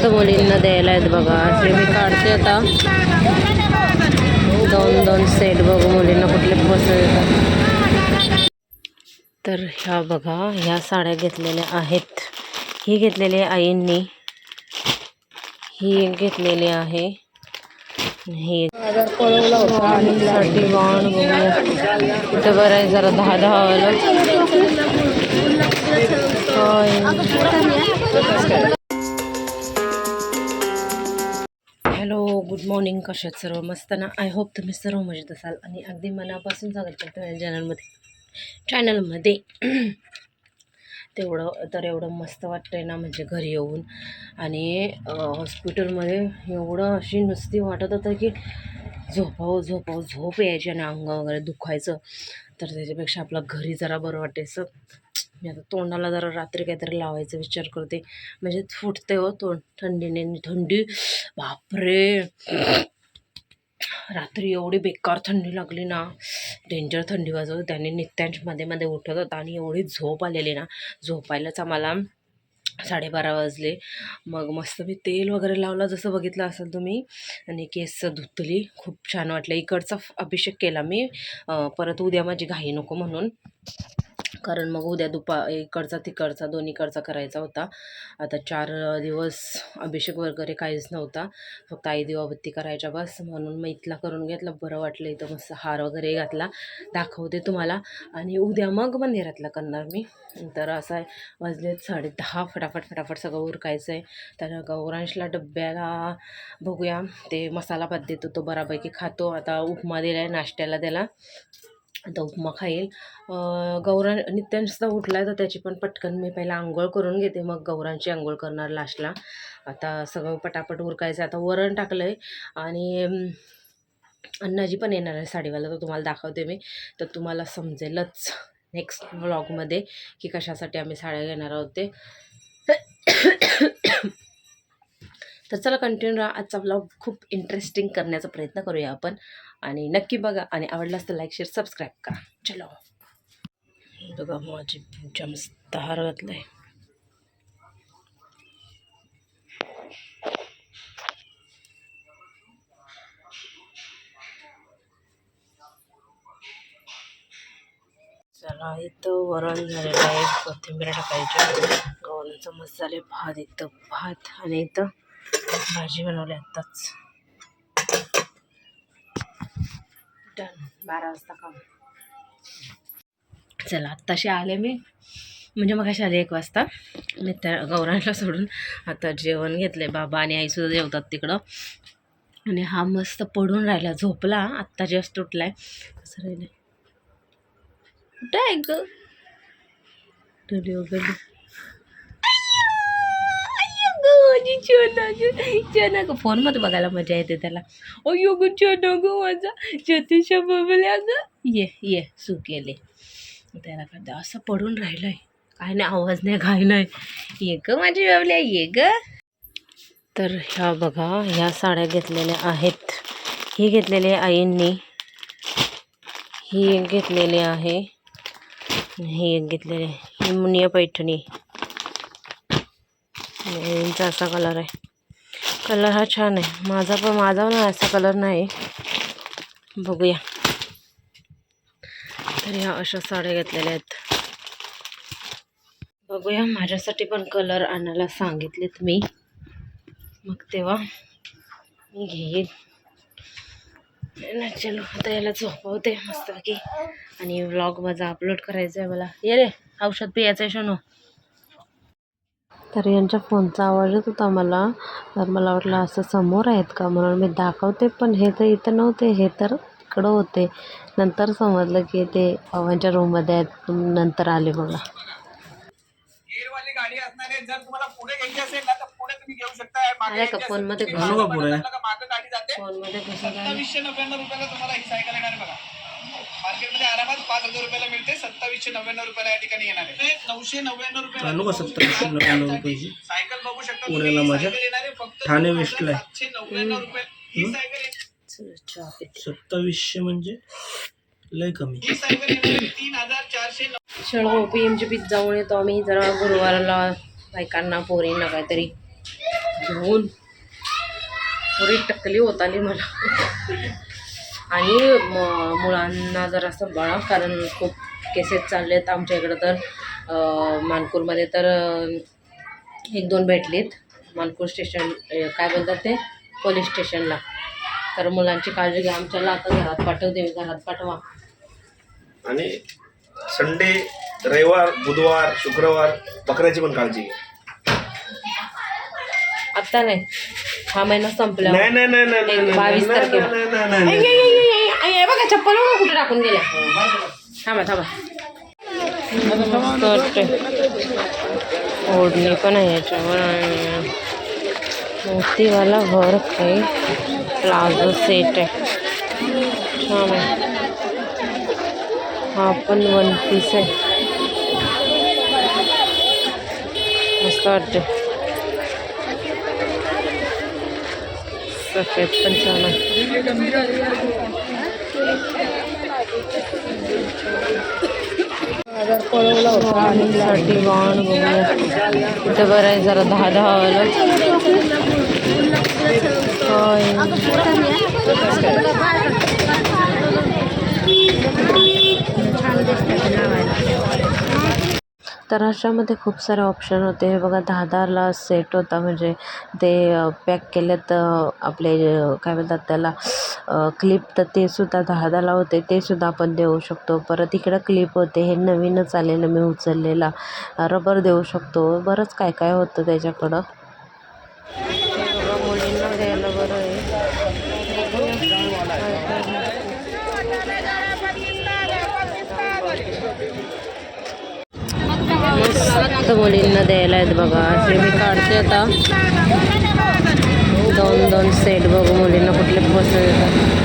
फक्त मुलींना द्यायला आहेत बघा. असे मी काढते आता. दोन दोन सेट बघू मुलींना कुठले पसंत येतात. तर ह्या बघा ह्या साड्या घेतलेल्या आहेत. ही घेतलेली आहे आईंनी. ही एक घेतलेली आहे. ही साठी वाण बघूया. बरं आहे जरा दहा दहा वाला हॅलो गुड मॉर्निंग. कशात सर्व? मस्त ना? आय होप तुम्ही सर्व मजेत असाल आणि अगदी मनापासून स्वागत करतो या चॅनलमध्ये चॅनलमध्ये तेवढं तर एवढं मस्त वाटतं आहे ना म्हणजे घरी येऊन. आणि हॉस्पिटलमध्ये एवढं अशी नुसती वाटत होतं की झोपावं झोपावं झोप यायची आणि अंग वगैरे दुखायचं. तर त्याच्यापेक्षा आपलं घरी जरा बरं वाटायचं. मी आता तोंडाला जरा रात्री काहीतरी लावायचा विचार करते. म्हणजे फुटते हो तोंड. थंडीने थंडी. बापरे! रात्री एवढी बेकार थंडी लागली ना. डेंजर थंडी वाजवत त्याने नित्यांशमध्ये मध्ये उठत होता आणि एवढी झोप आलेली ना. झोपायलाच आम्हाला साडेबारा वाजले. मग मस्त मी तेल वगैरे लावलं. जसं बघितलं असेल तुम्ही. आणि केस धुतली. खूप छान वाटलं. इकडचा फ- अभिषेक केला मी. परत उद्या माझी घाई नको म्हणून. कारण मग उद्या दुपा इकडचा तिकडचा दोन्हीकडचा करायचा होता. आता चार दिवस अभिषेक वगैरे काहीच नव्हता. फक्त आई दिवाबत्ती करायच्या बस. म्हणून मग इथला करून घेतला. बरं वाटलं इथं मस्त हार वगैरे घातला. दाखवते तुम्हाला. आणि उद्या मग मंदिरातला करणार मी. तर असं आहे. वाजलेत साडे दहा. फटाफट फटाफट सगळं उरकायचं आहे. तर गौरांशला डब्याला बघूया. ते मसाला भात देतो तो बऱ्यापैकी खातो. आता उपमा दिला आहे नाश्त्याला त्याला. आता उपमा खाईल. गौरा गौरां नित्यांशचा उठला आहे तर त्याची पण पटकन मी पहिला आंघोळ करून घेते. मग गौरांची आंघोळ करणार लास्टला. आता सगळं पटापट उरकायचं आता वरण टाकलं आहे आणि अं, अण्णाजी पण येणार आहे साडीवाला. तर तुम्हाला दाखवते मी. तर तुम्हाला समजेलच नेक्स्ट व्लॉगमध्ये की कशासाठी आम्ही साड्या घेणार आहोत ते. तर चला कंटिन्यू राहा आजचा ब्लॉग खूप इंटरेस्टिंग करण्याचा प्रयत्न करूया आपण. आणि नक्की बघा आणि आवडलास तर लाईक शेअर सबस्क्राईब करा. चलो. बघा माझी पूजा मस्त हार घातलाय चला इथं वरण झालेलं आहे. कोथिंबीर टाकायची. गव्हाचा मसाले भात इथं भात आणि इथं भाजी बनवली आत्ताच. डन बारा वाजता काम चला आत्ताशी आले मी. म्हणजे मग अशी आले एक वाजता. मी त्या गौरांना सोडून आता जेवण घेतले बाबा आणि आईसुद्धा जेवतात तिकडं. आणि हा मस्त पडून राहिला झोपला. आत्ता जस्ट उठलाय. कसं राहिलं कुठं आहे ग. माझी वगैरे चना फोनमध्ये बघायला मजा येते त्याला. अयो ग चना गं माझा. जतीशा बबल्या ग ये ये सू केले त्याला करता असं पडून राहिलंय. काय नाही आवाज नाही काय नाही ये ग माझी बाबल्या ये ग. तर ह्या बघा ह्या साड्या घेतलेल्या आहेत. ही घेतलेली आहे आईंनी. ही एक घेतलेली आहे. ही एक घेतलेली आहे. ही मुनिया पैठणी. यांचा असा कलर आहे. कलर हा छान आहे. माझा पण माझा ना असा कलर नाही. बघूया. तर ह्या अशा साड्या घेतलेल्या आहेत. बघूया माझ्यासाठी पण कलर आणायला सांगितलेत मी. मग तेव्हा मी घेईन. ना चलो आता याला झोपवते मस्तपैकी. आणि व्लॉग माझा अपलोड करायचा आहे मला. ये रे औषध पियाचं आहे शोनो. तर यांच्या फोनचा आवाज येत होता मला. तर मला वाटलं असं समोर आहेत का? म्हणून मी दाखवते पण हे तर इथं नव्हते हे तर इकडं होते. नंतर समजलं की ते पवानच्या रूममध्ये आहेत नंतर आले बघा. गाडी असणार आहे जर तुम्हाला पुढे घ्यायची असेल ना तर पुढे तुम्ही घेऊ शकता. मागे आहे का घालू पुढे? फोनमध्ये कसं काय सत्तावीसशे नव्याण्णव रुपयाला तुम्हाला ही सायकल येणार बघा. आरामात पाच हजार रुपयाला मिळते. सत्तावीसशे नव्याण्णव रुपयाला या ठिकाणी येणार आहे. ते नऊशे नव्याण्णव रुपयाला का 2799 रुपयाची? सायकल बघू शकता पुण्याला माझ्या? सायकल येणार आहे फक्त ठाणे वेस्टला. सातशे नव्याण्णव रुपये. ही सायकल. सत्तावीसशे म्हणजे लय कमी. ही सायकल तीन हजार चारशे चलो पी एमची पीठ जाऊन येतो आम्ही. जरा गुरुवाराला बायकांना पोरींना काहीतरी घेऊन. पुरी टकली होत आली मला. आणि म- मुलांना जर असं बळा कारण खूप केसेस चालले आहेत आमच्या इकडं तर अं, मानपूरमध्ये तर एक दोन भेटलीत मानपूर स्टेशन काय बोलतात ते पोलीस स्टेशनला तर मुलांची काळजी घ्या आमच्याला आता घरात पाठवते मी घरात पाठवा आणि संडे रविवार बुधवार शुक्रवार बकऱ्याची पण काळजी घे आत्ता नाही हा महिना संपला नाही नाही नाही नाही, नाही नाही, बावीस नाही, तारखेला. नाही, नाही, नाही, आई, नाही. चप्पल कुठे टाकून गेल्या थांबा थांबा. ओढणी पण आहे याच्यावर मोतीवाला वर्क सेट आहे. छान आहे. हा वन पीस आहे. मस्त वाटते सफ़ेद पण साठी वाण बघूया इथं बरं आहे जरा दहा दहा वाला होय तर अशामध्ये खूप सारे ऑप्शन होते. हे बघा दहा दहाला सेट होता. म्हणजे ते पॅक केलेत आपले काय म्हणतात त्याला क्लिप तर ते सुद्धा दहा दहाला होते. ते सुद्धा आपण देऊ शकतो. परत इकडं क्लिप होते. हे नवीनच आलेलं मी उचललेला. रबर देऊ शकतो. बरंच काय काय होतं त्याच्याकडं हे बघा, मुलींना द्यायला बरं आहे फक्त मुलींना द्यायला आहेत बघा. असे मी काढते आता. दोन दोन सेट बघू मुलींना कुठले पसंत येतात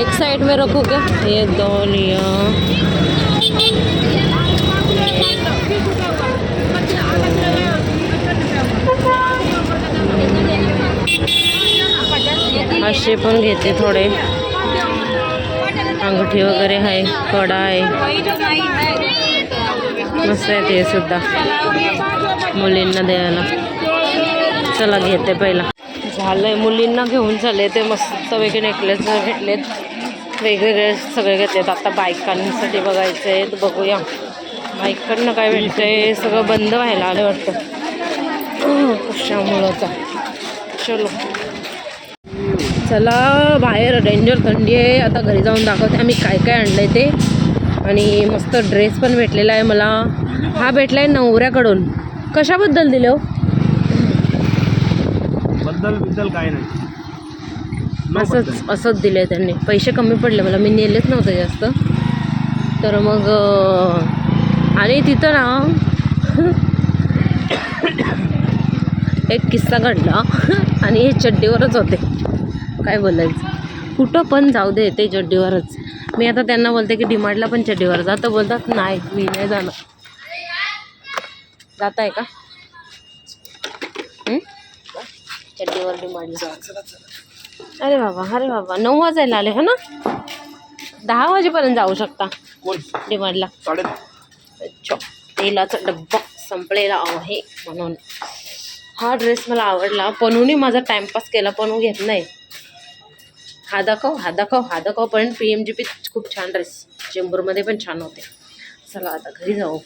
एक साइड में रखू क्या ये दोन असे पण घेते थोडे. अंगठी वगैरे आहे कडा आहे. मस्त आहे ते सुद्धा. मुलींना द्यायला. चला घेते पहिला. झालंय मुलींना घेऊन चालले ते मस्त वेगळे नेकलेस भेटलेत वेगवेगळे सगळे घेतलेत. आता बायकांसाठी बघायचे आहेत बघूया. बाईकडनं काय भेटतंय सगळं बंद व्हायला आलं वाटतं. कशामुळंचा चलो. चला बाहेर. डेंजर थंडी आहे. आता घरी जाऊन दाखवते आम्ही काय काय आणलं आहे ते. आणि मस्त ड्रेस पण भेटलेला आहे मला. हा भेटलाय नवऱ्याकडून. कशाबद्दल दिले हो? बद्दल बिद्दल काय नाही. असंच. असंच दिले त्यांनी. पैसे कमी पडले मला. मी नेलेच नव्हते जास्त. तर मग आणि तिथं ना एक किस्सा घडला. आणि हे चड्डीवरच होते. काय बोलायचं? कुठं पण जाऊ दे ते चड्डीवरच. मी आता त्यांना बोलते की डिमांडला पण चड्डीवर जा. तर बोलतात नाही मी नाही जाणार. जात आहे का? चड्डीवर डिमांडला अरे बाबा अरे बाबा नऊ वाजायला आले हो ना? दहा वाजेपर्यंत जाऊ शकता डिमांडला अच्छा तेलाचा डब्बा संपलेला आहे म्हणून. हा ड्रेस मला आवडला. पनूने माझा टाइमपास केला पनू घेत नाही. हा दाखव हा दाखव हा दाखव. पण पी एम जी पी खूप छान ड्रेस चेंबूरमध्ये पण छान होते. चला आता घरी जाऊ.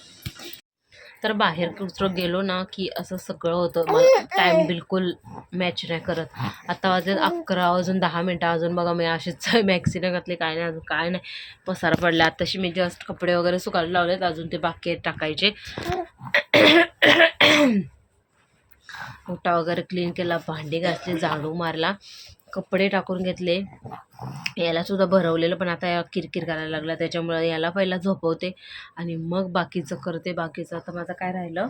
तर बाहेर कुठं गेलो ना की असं सगळं होतं. मला टाईम बिलकुल मॅच नाही करत. आता वाजत अकरा अजून दहा मिनटं अजून बघा मी अशीच मॅक्सिने घातले काय नाही अजून काय नाही. पसारा पडला. आताशी मी जस्ट कपडे वगैरे सुकायला लावलेत. अजून ते बाकी टाकायचे. ओटा वगैरे क्लीन केला. भांडी घासली झाडू मारला. कपडे टाकून घेतले. याला सुद्धा भरवलेलं पण आता या किरकिर करायला लागला. त्याच्यामुळं याला पहिला झोपवते आणि मग बाकीचं करते. बाकीचं आता माझं काय राहिलं?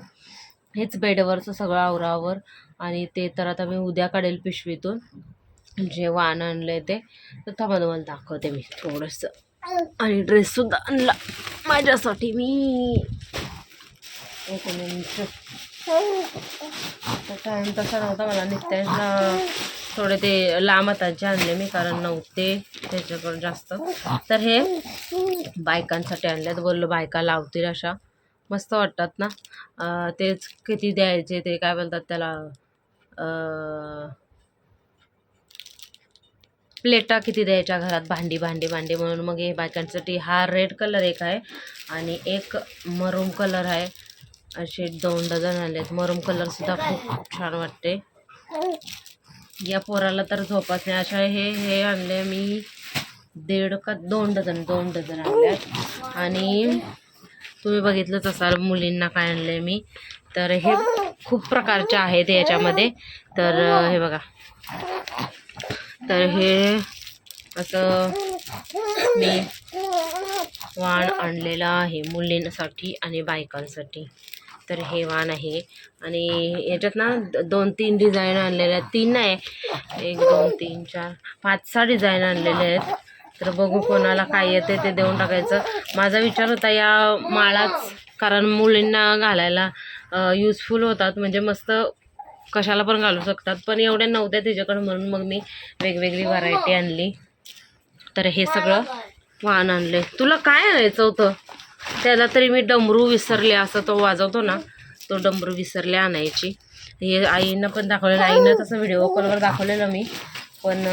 हेच बेडवरचं सगळं आवरावर आणि ते तर आता मी उद्या काढेल पिशवीतून. जे वाण आणलं आहे ते. तर थांबा तुम्हाला दाखवते मी थोडंसं. आणि ड्रेससुद्धा आणला. माझ्यासाठी मी. एक मिनिट. टाईम तसा नव्हता. मला नित्याला थोडे ते लांब हाताचे आणले मी कारण नव्हते त्याच्याकडे जास्त. तर हे बायकांसाठी आणल्यात बोललो बायका लावतील अशा. मस्त वाटतात ना. तेच किती द्यायचे ते काय बोलतात त्याला? प्लेटा किती द्यायच्या घरात? भांडी भांडी भांडी म्हणून. मग हे बायकांसाठी हा रेड कलर एक आहे आणि एक मरूम कलर आहे. असे दोन डझन आले आहेत मरूम कलरसुद्धा खूप छान वाटते. या पोराला तर झोपाच नाही. अशा हे हे आणले मी दीड का दोन डझन दोन डझन आणल्यात. आणि तुम्ही बघितलंच असाल मुलींना काय आणलं मी. तर हे खूप प्रकारचे आहेत याच्यामध्ये. तर हे बघा. तर हे असं मी वाण आणलेलं आहे मुलींसाठी आणि बायकांसाठी. तर हे वाण आहे. आणि याच्यात ना द- दोन तीन डिझाईन आणलेल्या आहेत. तीन नाही एक दोन तीन चार पाच सहा डिझाईन आणलेले आहेत. तर बघू कोणाला काय येते ते देऊन टाकायचं. माझा विचार होता या माळाच कारण मुलींना घालायला युजफुल होतात. म्हणजे मस्त कशाला पण घालू शकतात. पण एवढ्या नव्हत्या तिच्याकडं म्हणून मग मी वेगवेगळी व्हरायटी आणली. तर हे सगळं वाण आणले तुला काय आणायचं होतं? त्याला तरी मी डमरू विसरले असं तो वाजवतो ना तो डमरू विसरले आणायची. हे आईनं पण दाखवलेलं आईनं तसं व्हिडिओ कॉलवर दाखवलेलं मी. पण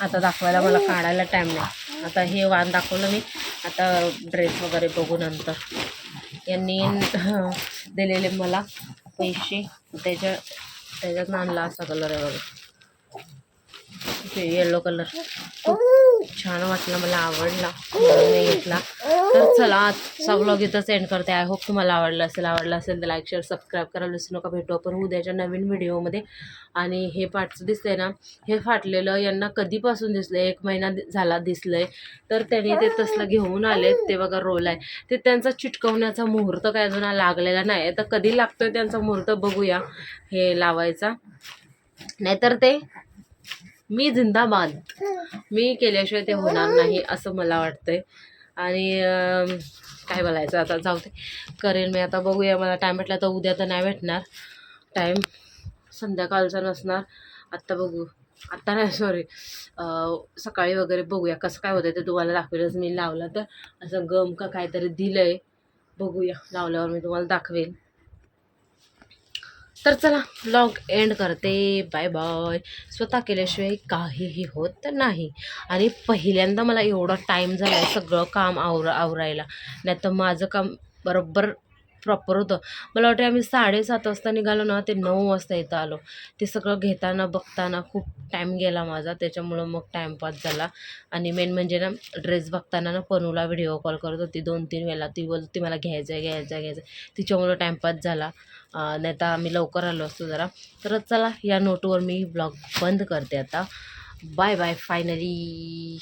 आता दाखवायला मला काढायला टाईम नाही. आता हे वाण दाखवलं मी. आता ड्रेस वगैरे बघू नंतर. यांनी दिलेले मला पैसे. त्याच्या त्याच्यात आणला असा कलर आहे बघा. येलो कलर खूप छान वाटलं मला आवडला. मी घेतला. तर चला आजचा ब्लॉग इथंच एंड करते. आय होप तुम्हाला आवडलं असेल आवडलं असेल तर लाईक शेअर सबस्क्राईब करायला विसरू नका भेटू आपण उद्याच्या नवीन व्हिडिओमध्ये आणि हे पाठचं दिसतंय ना हे फाटलेलं यांना कधीपासून दिसलं एक महिना झाला झाला दिसलंय. तर त्यांनी ते तसलं घेऊन आले ते बघा रोल आहे. ते त्यांचा चिटकवण्याचा मुहूर्त काय अजून लागलेला नाही तर कधी लागतोय त्यांचा मुहूर्त बघूया हे लावायचा. नाहीतर ते मी जिंदाबाद. मी केल्याशिवाय ते होणार नाही असं मला वाटतंय. आणि काय बोलायचं आता जाऊ दे. करेन मी आता बघूया मला टाईम भेटला तर उद्या तर नाही भेटणार. टाईम संध्याकाळचा नसणार. आत्ता बघू. आत्ता नाही सॉरी सकाळी वगैरे बघूया कसं काय होतं ते तुम्हाला दाखवेलच. मी लावलं तर असं गम का काहीतरी दिलं आहे बघूया. लावल्यावर मी तुम्हाला दाखवेन तर चला ब्लॉग एंड करते. बाय बाय स्वतः केल्याशिवाय काहीही होत नाही. आणि पहिल्यांदा मला एवढा टाईम झाला आहे सगळं काम आवर आवरायला. नाही तर माझं काम बरोबर प्रॉपर होतं. मला वाटतं आम्ही साडेसात वाजता निघालो ना ते नऊ वाजता इथं आलो. ते सगळं घेताना बघताना खूप टाईम गेला माझा. त्याच्यामुळं मग टाईमपास झाला. आणि मेन म्हणजे ना ड्रेस बघताना ना पनूला व्हिडिओ कॉल करत होती दोन तीन वेळेला. ती बोलती मला घ्यायचं आहे घ्यायचं आहे घ्यायचं आहे तिच्यामुळं टाईमपास झाला. नाही तर आम्ही लवकर आलो असतो जरा. तर चला या नोटवर मी ब्लॉग बंद करते आता. Bye bye finally